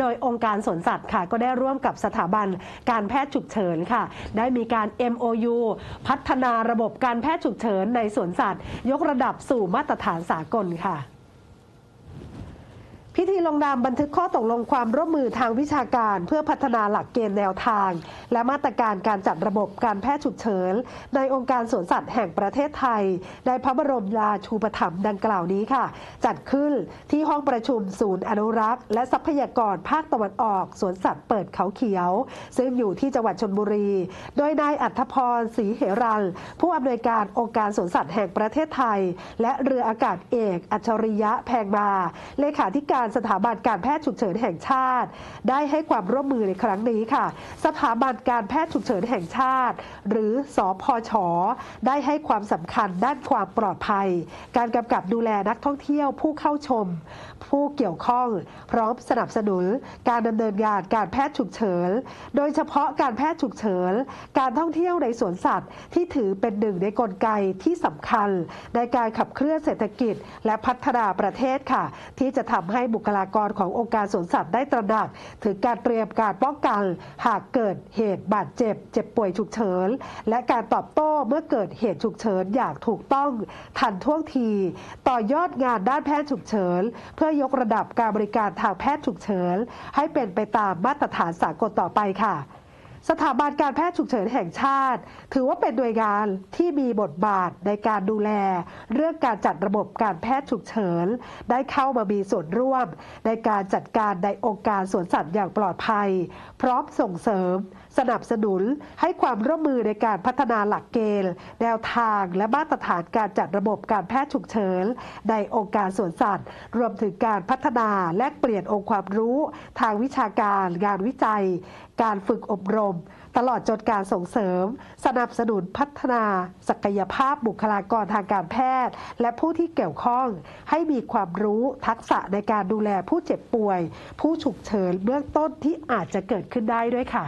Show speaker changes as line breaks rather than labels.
โดยองค์การสวนสัตว์ค่ะ ก็ได้ร่วมกับสถาบันการแพทย์ฉุกเฉินค่ะ ได้มีการ MOU พัฒนาระบบการแพทย์ฉุกเฉินในสวนสัตว์ ยกระดับสู่มาตรฐานสากลค่ะ พิธีลงนามบันทึกข้อตกลงความร่วมมือทางวิชาการเพื่อพัฒนาหลักเกณฑ์แนวทาง และมาตรการการจัดระบบการแพทย์ฉุกเฉิน ในองค์การสวนสัตว์แห่งประเทศไทย ในพระบรมราชูปถัมภ์ดังกล่าวนี้ค่ะ จัดขึ้นที่ห้องประชุมศูนย์อนุรักษ์ และทรัพยากรภาคตะวันออกสวนสัตว์เปิดเขาเขียว ซึ่งอยู่ที่จังหวัดชนบุรี โดยนายอัธพรศรีเหรันผู้อำนวยการองค์การสวนสัตว์แห่งประเทศไทย และเรืออากาศเอก อัจฉริยะแพงมาเลขาธิการสถาบันการแพทย์ฉุกเฉินแห่งชาติ ได้ให้ความร่วมมือในครั้งนี้ค่ะ สถาบันการแพทย์ฉุกเฉินแห่งชาติ หรือสอพชได้ให้ความสำคัญด้านความปลอดภัย การกำกับดูแลนักท่องเที่ยวผู้เข้าชม ผู้เกี่ยวข้อง พร้อมสนับสนุน การดำเนินงานการแพทย์ฉุกเฉินโดยเฉพาะการแพทย์ฉุกเฉินการท่องเที่ยวในสวนสัตว์ ที่ถือเป็นหนึ่งในกลไกที่สำคัญ ในการขับเคลื่อนเศรษฐกิจ และพัฒนาประเทศค่ะ ที่จะทำให้บุคลากรขององค์การสวนสัตว์ได้ตระหนัก ถึงการเตรียมการป้องกัน หากเกิดเหตุบาดเจ็บ เจ็บป่วยฉุกเฉิน และการตอบโต้เมื่อเกิดเหตุฉุกเฉินอย่างถูกต้องทันท่วงที ต่อยอดงานด้านแพทย์ฉุกเฉิน เพื่อยกระดับการบริการทางแพทย์ฉุกเฉิน ให้เป็นไปตามมาตรฐานสากลต่อไปค่ะ สถาบันการแพทย์ฉุกเฉินแห่งชาติ ถือว่าเป็นหน่วยงานที่มีบทบาทในการดูแล เรื่องการจัดระบบการแพทย์ฉุกเฉิน ได้เข้ามามีส่วนร่วม ในการจัดการในองค์การสวนสัตว์อย่างปลอดภัย พร้อมส่งเสริม สนับสนุนให้ความร่วมมือในการพัฒนาหลักเกณฑ์ แนวทางและมาตรฐานการจัดระบบการแพทย์ฉุกเฉิน ในองค์การสวนสัตว์ รวมถึงการพัฒนาแลกเปลี่ยนองค์ความรู้ ทางวิชาการ งานวิจัยการฝึกอบรม ตลอดจนการส่งเสริม สนับสนุนพัฒนา ศักยภาพบุคลากรทางการแพทย์ และผู้ที่เกี่ยวข้อง ให้มีความรู้ทักษะในการดูแลผู้เจ็บป่วย ผู้ฉุกเฉินเบื้องต้นที่อาจจะเกิดขึ้นได้ด้วยค่ะ